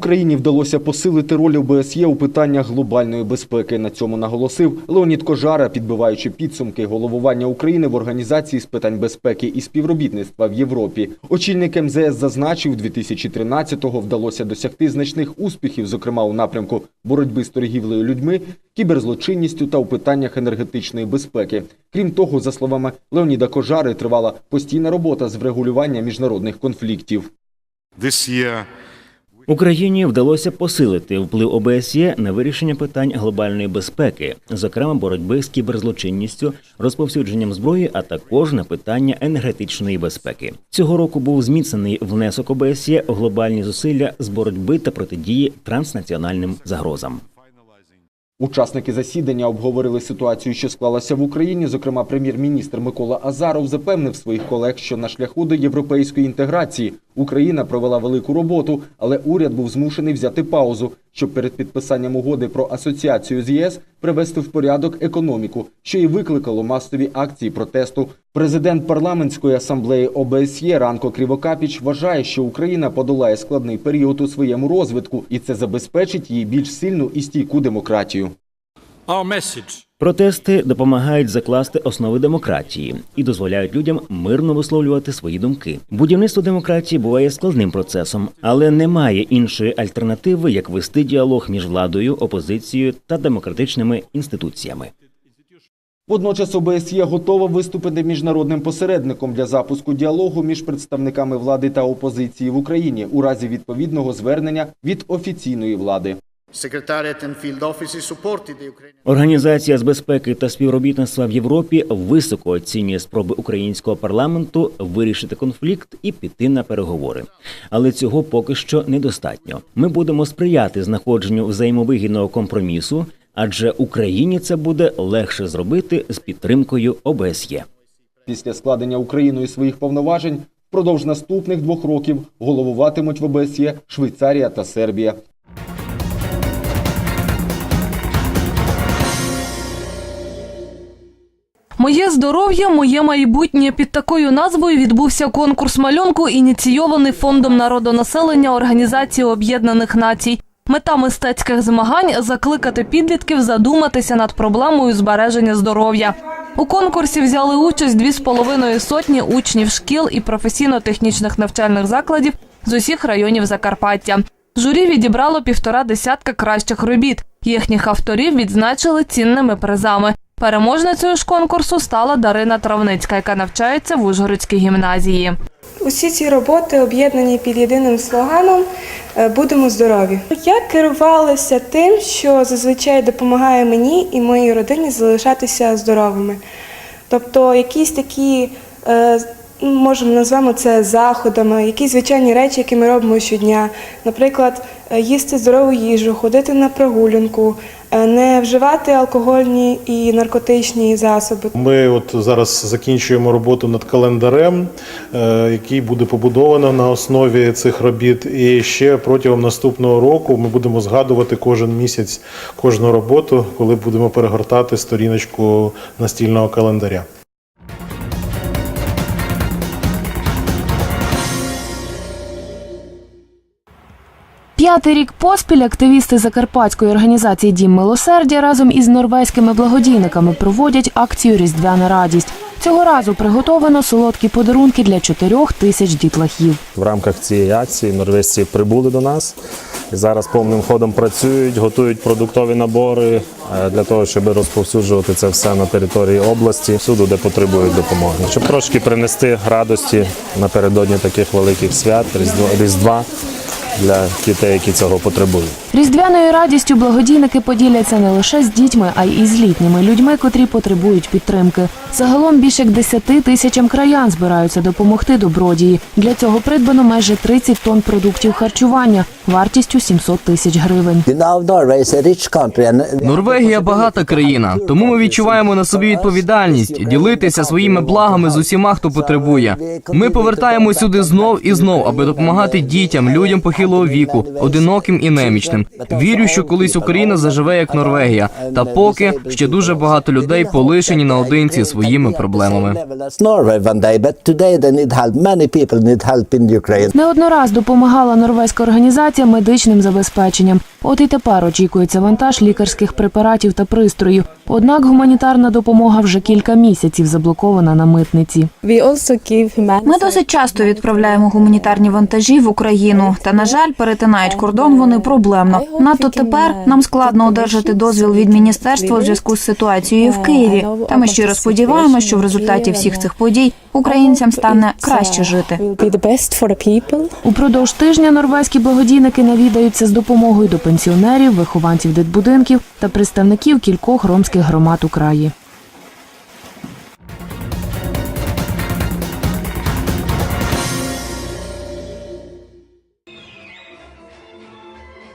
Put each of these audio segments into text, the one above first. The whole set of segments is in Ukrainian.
Україні вдалося посилити роль ОБСЄ у питаннях глобальної безпеки. На цьому наголосив Леонід Кожара, підбиваючи підсумки головування України в організації з питань безпеки і співробітництва в Європі. Очільник МЗС зазначив, 2013-го вдалося досягти значних успіхів, зокрема у напрямку боротьби з торгівлею людьми, кіберзлочинністю та у питаннях енергетичної безпеки. Крім того, за словами Леоніда Кожари, тривала постійна робота з врегулювання міжнародних конфліктів. This year, Україні вдалося посилити вплив ОБСЄ на вирішення питань глобальної безпеки, зокрема боротьби з кіберзлочинністю, розповсюдженням зброї, а також на питання енергетичної безпеки. Цього року був зміцнений внесок ОБСЄ у глобальні зусилля з боротьби та протидії транснаціональним загрозам. Учасники засідання обговорили ситуацію, що склалася в Україні. Зокрема, прем'єр-міністр Микола Азаров запевнив своїх колег, що на шляху до європейської інтеграції Україна провела велику роботу, але уряд був змушений взяти паузу, щоб перед підписанням угоди про асоціацію з ЄС привести в порядок економіку, що і викликало масові акції протесту. Президент парламентської асамблеї ОБСЄ Ранко Крівокапіч вважає, що Україна подолає складний період у своєму розвитку, і це забезпечить їй більш сильну і стійку демократію. Протести допомагають закласти основи демократії і дозволяють людям мирно висловлювати свої думки. Будівництво демократії буває складним процесом, але немає іншої альтернативи, як вести діалог між владою, опозицією та демократичними інституціями. Водночас ОБСЄ готова виступити міжнародним посередником для запуску діалогу між представниками влади та опозиції в Україні у разі відповідного звернення від офіційної влади. Організація з безпеки та співробітництва в Європі високо оцінює спроби українського парламенту вирішити конфлікт і піти на переговори. Але цього поки що недостатньо. Ми будемо сприяти знаходженню взаємовигідного компромісу, адже Україні це буде легше зробити з підтримкою ОБСЄ. Після складення Україною своїх повноважень впродовж наступних двох років головуватимуть в ОБСЄ Швейцарія та Сербія. Моє здоров'я, моє майбутнє під такою назвою відбувся конкурс малюнку, ініційований фондом народонаселення Організації Об'єднаних Націй. Мета мистецьких змагань закликати підлітків задуматися над проблемою збереження здоров'я. У конкурсі взяли участь дві з половиною сотні учнів шкіл і професійно-технічних навчальних закладів з усіх районів Закарпаття. Журі відібрало півтора десятка кращих робіт. Їхніх авторів відзначили цінними призами. Переможницею ж конкурсу стала Дарина Травницька, яка навчається в Ужгородській гімназії. Усі ці роботи об'єднані під єдиним слоганом е, Будемо здорові. Я керувалася тим, що зазвичай допомагає мені і моїй родині залишатися здоровими. Тобто якісь такі, е, ну, можемо назвемо це заходами, якісь звичайні речі, які ми робимо щодня. Наприклад, е, їсти здорову їжу, ходити на прогулянку, не вживати алкогольні і наркотичні засоби. Ми от зараз закінчуємо роботу над календарем, е, який буде побудовано на основі цих робіт. І ще протягом наступного року ми будемо згадувати кожен місяць кожну роботу, коли будемо перегортати сторіночку настільного календаря. П'ятий рік поспіль активісти закарпатської організації Дім милосердя разом із норвезькими благодійниками проводять акцію Різдвяна радість. Цього разу приготовано солодкі подарунки для чотирьох тисяч дітлахів. В рамках цієї акції норвежці прибули до нас і зараз повним ходом працюють, готують продуктові набори е, для того, щоб розповсюджувати це все на території області, всюди, де потребують допомоги, щоб трошки принести радості напередодні таких великих свят, Різдва, для дітей, які цього потребують. Різдвяною радістю благодійники поділяться не лише з дітьми, а й із літніми людьми, котрі потребують підтримки. Загалом більше як 10 тисячам краян збираються допомогти добродії. Для цього придбано майже 30 тонн продуктів харчування вартістю 700 тисяч гривень. Норвегія багата країна, тому ми відчуваємо на собі відповідальність ділитися своїми благами з усіма, хто потребує. Ми повертаємо сюди знов і знов, аби допомагати дітям, людям похилого похилого віку, одиноким і немічним. Вірю, що колись Україна заживе як Норвегія. Та поки ще дуже багато людей полишені наодинці своїми проблемами. Norway one day, but today they need help. Many people need help in Ukraine. Не однораз допомагала норвезька організація медичним забезпеченням. От і тепер очікується вантаж лікарських препаратів та пристроїв. Однак гуманітарна допомога вже кілька місяців заблокована на митниці. Ми досить часто відправляємо гуманітарні вантажі в Україну. Та на жаль, перетинають кордон вони проблемно. Надто тепер нам складно одержати дозвіл від міністерства у зв'язку з ситуацією в Києві. Та ми щиро сподіваємося, що в результаті всіх цих подій українцям стане краще жити. Упродовж тижня норвезькі благодійники навідаються з допомогою до пенсіонерів, вихованців дитбудинків та представників кількох ромських громад у краї.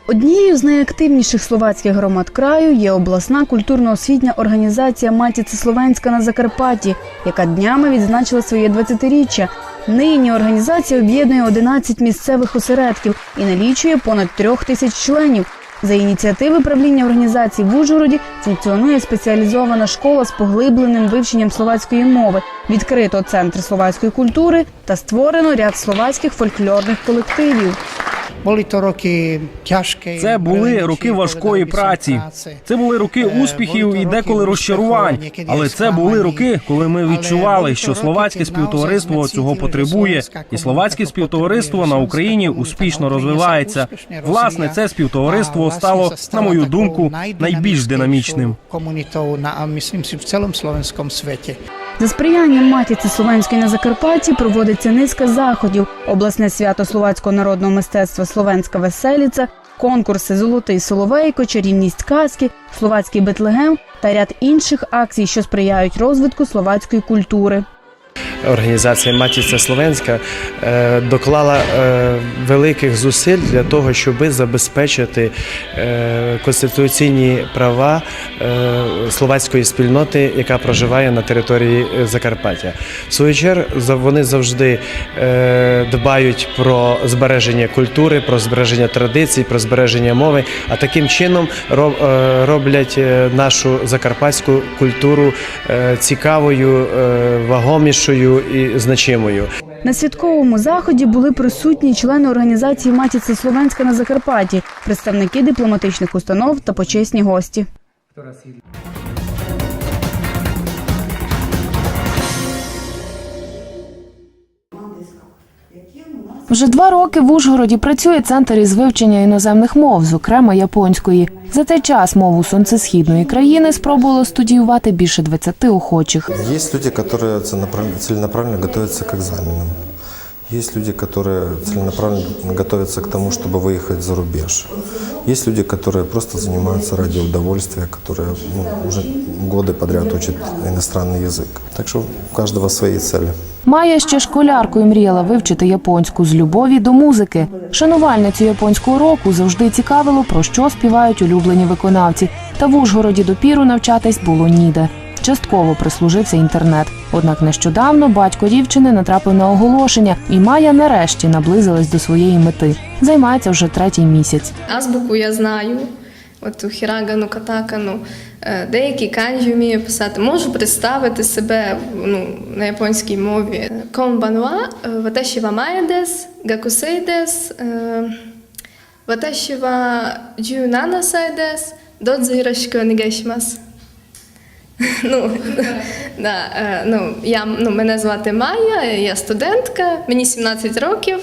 Однією з найактивніших словацьких громад краю є обласна культурно-освітня організація Матіце Словенська на Закарпатті, яка днями відзначила своє 20-річчя. Нині організація об'єднує 11 місцевих осередків і налічує понад трьох тисяч членів. За ініціативи правління організації в Ужгороді функціонує спеціалізована школа з поглибленим вивченням словацької мови, відкрито центр словацької культури та створено ряд словацьких фольклорних колективів. Були то роки тяжкі. Це були роки важкої праці. Це були роки успіхів і деколи розчарувань. Але це були роки, коли ми відчували, що словацьке співтовариство цього потребує, і словацьке співтовариство на Україні успішно розвивається. Власне, це співтовариство стало, на мою думку, найбільш динамічним. Комунітою на, myslím в цілому словенському світі. За сприянням матіці Словенської на Закарпатті проводиться низка заходів: обласне свято словацького народного мистецтва Словенська веселіця, конкурси Золотий Соловейко, чарівність казки, словацький Бетлегем та ряд інших акцій, що сприяють розвитку словацької культури. Організація Матіця Словенська е, доклала е, великих зусиль для того, щоб забезпечити е, конституційні права словацької спільноти, яка проживає на території Закарпаття. В свою чергу вони завжди дбають про збереження культури, про збереження традицій, про збереження мови, а таким чином роблять нашу закарпатську культуру цікавою, е, вагомішою і значимою. На святковому заході були присутні члени організації Матіця Словенська на Закарпатті, представники дипломатичних установ та почесні гості. Вже два роки в Ужгороді працює центр із вивчення іноземних мов, зокрема японської. За цей час мову сонцесхідної країни спробувало студіювати більше 20 охочих. Є люди, які ціленаправленно готуються до к экзаменам. Есть люди, которые целенаправленно готовятся к тому, чтобы выехать за рубеж. Есть люди, которые просто занимаются ради удовольствия, которые ну, уже годы подряд учат иностранный язык. Так что у каждого свои цели. Майя ще школяркою мріяла вивчити японську з любові до музики. Шанувальницю японського року завжди цікавило, про що співають улюблені виконавці. Та в Ужгороді допіру навчатись було ніде. Частково прислужився інтернет. Однак нещодавно батько дівчини натрапив на оголошення, і Майя нарешті наблизилась до своєї мети. Займається вже третій місяць. Азбуку я знаю. От у хірагану, катакану, Е, деякі канджі вмію писати. Можу представити себе ну, на японській мові. Конбанва, ваташі ва має дес, гакусей дес, е, Ну, да, е, ну, я, ну, мене звати Майя, я студентка, мені 17 років.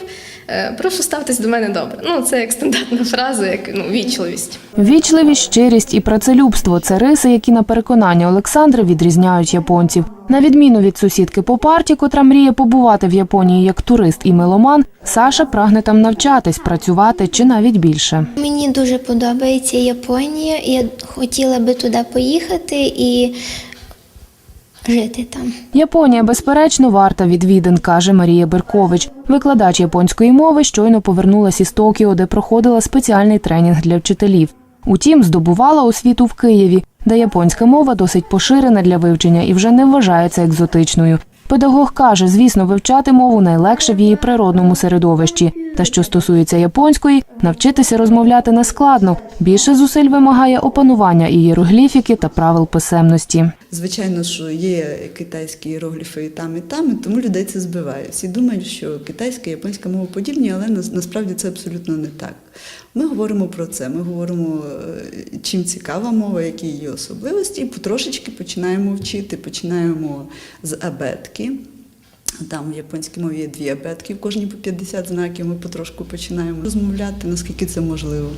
Е, Прошу ставтесь до мене добре. Ну, це як стандартна фраза, як ну, вічливість. Вічливість, щирість і працелюбство це риси, які на переконання Олександра відрізняють японців. На відміну від сусідки по парті, котра мріє побувати в Японії як турист і меломан, Саша прагне там навчатись, працювати чи навіть більше. Мені дуже подобається Японія. Я хотіла би туди поїхати і жити там. Японія, безперечно, варта відвідин, каже Марія Беркович. Викладач японської мови щойно повернулась із Токіо, де проходила спеціальний тренінг для вчителів. Утім, здобувала освіту в Києві, де японська мова досить поширена для вивчення і вже не вважається екзотичною. Педагог каже, звісно, вивчати мову найлегше в її природному середовищі. Та що стосується японської, навчитися розмовляти не складно. Більше зусиль вимагає опанування ієрогліфіки та правил писемності. Звичайно, що є китайські іерогліфи і там, і там, і тому людей це збиває. Всі думають, що китайська і японська мова подібні, але нас- насправді це абсолютно не так. Ми говоримо про це. Ми говоримо, е, чим цікава мова, які її особливості, і потрошечки починаємо вчити. Починаємо з абетки. Там в японській мові є дві абетки, в кожній по 50 знаків. Ми потрошку починаємо розмовляти, наскільки це можливо.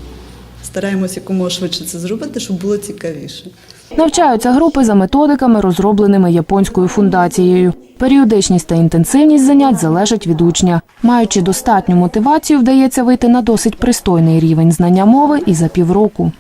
Стараємося якомога швидше це зробити, щоб було цікавіше. Навчаються групи за методиками, розробленими японською фундацією. Періодичність та інтенсивність занять залежать від учня. Маючи достатню мотивацію, вдається вийти на досить пристойний рівень знання мови і за півроку.